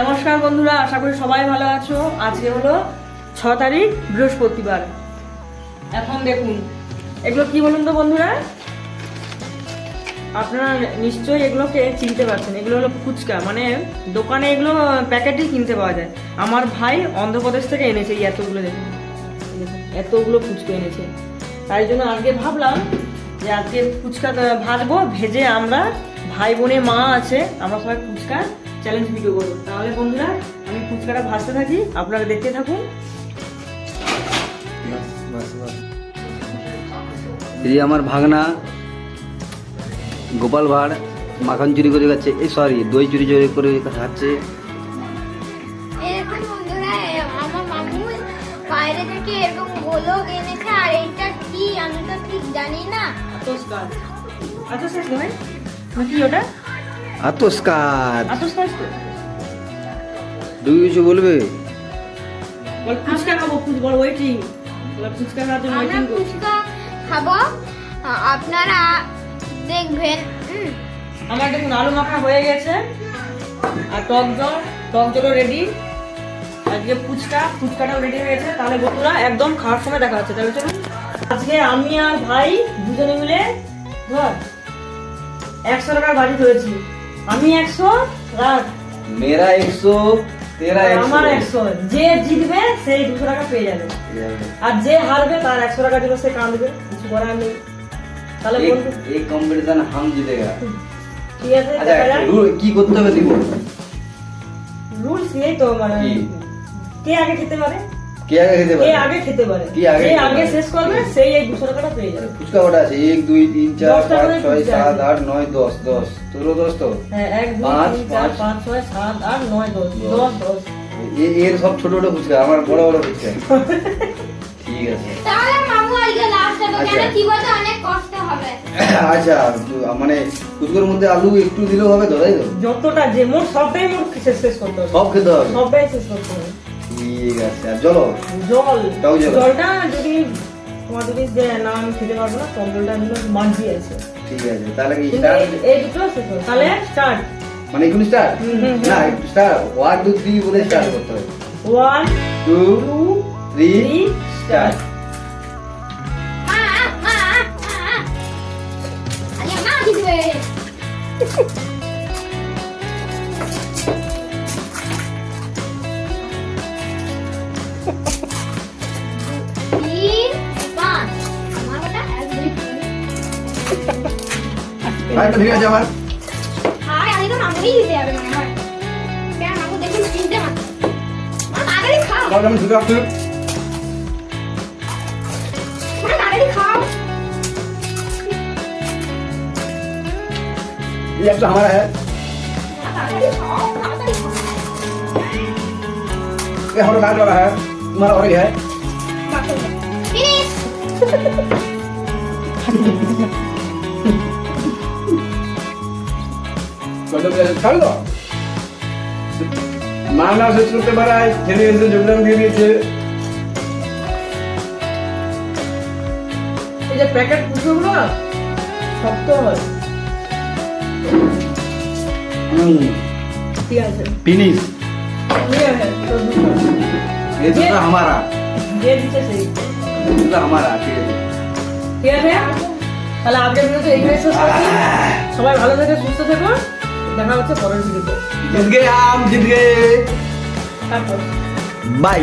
নমস্কার বন্ধুরা, আশা করি সবাই ভালো আছো। আজকে হলো ছ তারিখ, বৃহস্পতিবার। এখন দেখুন, এগুলো কি বলুন তো বন্ধুরা? আপনারা নিশ্চয়ই এগুলোকে চিনতে পারছেন। এগুলো হলো ফুচকা মানে দোকানে এগুলো প্যাকেটই কিনতে পাওয়া যায়। আমার ভাই অন্ধ্রপ্রদেশ থেকে এনেছে এই এতগুলো দেখুন। এতগুলো ফুচকা এনেছে। তাই জন্য আজকে ভাবলাম যে আজকে ফুচকা ভাজবো, ভেজে আমরা ভাই বোনে মা আছে, আমরা সবাই ফুচকা চ্যালেঞ্জ ভিডিও করব। তাহলে বন্ধুরা আমি ফুচকাটা ভাজতে থাকি আপনারা দেখতে থাকুন। এই আমার ভাগনা গোপাল ভাঁড় মাখন চুরি করে খাচ্ছে। এই সরি দই চুরি চুরি করে খাচ্ছে। এরকম বন্ধুরা এ আমার মামু বাইরে থেকে এরকম গোলক এনেছে আর এইটা কি? আমি তো ঠিক জানি না। আতস কাজ আতস কাজ নয়? কি ওটা? আতস কাজ আতস কাজ কিছু বলবে? বল ফুচকা খাব বল ওয়েটিং বল ফুচকা খাওয়ার জন্য ওয়েটিং ফুচকা খাব। আপনারা দেখবেন আমার দেখুন আলু মাখা হয়ে গেছে। আর টক জল টক জলও রেডি আজকে ফুচকা ফুচকাটাও রেডি হয়ে গেছে। তাহলে বন্ধুরা একদম খাওয়ার সময় দেখা হচ্ছে। তাহলে চলুন। আজকে আমি আর ভাই দুজনে মিলে ধর একশো টাকার বাড়ি ধরেছি। আমি একশো রাখ মেরা একশো তেরা আমার একশো। যে জিতবে সেই দুশো টাকা পেয়ে যাবে। আর যে হারবে তার একশো টাকা দিলে সে কাঁদবে। কিছু করার নেই। তাহলে এই কম্পিটিশন হাম জিতেগা। ঠিক আছে আচ্ছা কি করতে হবে দিব? রুলস নেই তো মানে কে আগে খেতে পারে? কে আগে খেতে কে আগে খেতে পারে? কে আগে যে আগে শেষ করবে সেই এই টাকাটা পেয়ে যাবে। ফুচকা কটা আছে? তোরও তো? হ্যাঁ এর সব ছোট ছোট ফুচকা আমার বড় বড় ফুচকা। ঠিক আছে। তাহলে মামু আজকে লাস্ট হবে কেন আচ্ছা। কি বলতো অনেক কষ্ট হবে। আচ্ছা মানে ফুচকার মধ্যে আলু একটু দিলেও হবে তো তাই তো? যতটা যে মোট সবটাই মোট শেষ শেষ করতে হবে। সব খেতে হবে? সবটাই শেষ করতে হবে। ঠিক আছে আর জল জল। জলটা যদি তোমার যদি যে না আমি খেতে পারব না জলটা দিলে মাঝি আছে। ঠিক আছে তাহলে কি স্টার্ট এই- দুটো তাহলে স্টার্ট মানে এখন স্টার্ট হুম, হুম। স্টার্ট ওয়ান টু থ্রি বলে স্টার্ট করতে হবে। ওয়ান টু থ্রি স্টার্ট মা আরেকটা ঠিক আছে আমার আর আমি তো মামুই দিতে হবে মনে হয় কেন মামু দেখুন তিনটে মাত্র মা তাড়াতাড়ি খাও তাহলে আমি ঢুকে আসছি মা তাড়াতাড়ি খাও ये अब तो हमारा है মা তাড়াতাড়ি খাও তাড়াতাড়ি খাও ये हमारा लाल वाला है तुम्हारा और है ফিনিশ ছাড় তো মা না শেষ করতে পারায় ছেলে এসে যোগদান দিয়ে দিয়েছে এই যে প্যাকেট পুজোগুলো শক্ত হয় ঠিক আছে फिनिश ঠিক আছে তো দুটো। ये तो था हमारा যে দিচ্ছে সেই ये तो था हमारा ठीक है ঠিক আছে তাহলে আজকের ভিডিওতে এখানে শেষ করছি সবাই ভালো থেকে সুস্থ থেকো দেখা হচ্ছে পরের ভিডিওতে जीत गए हम जीत गए তারপর बाय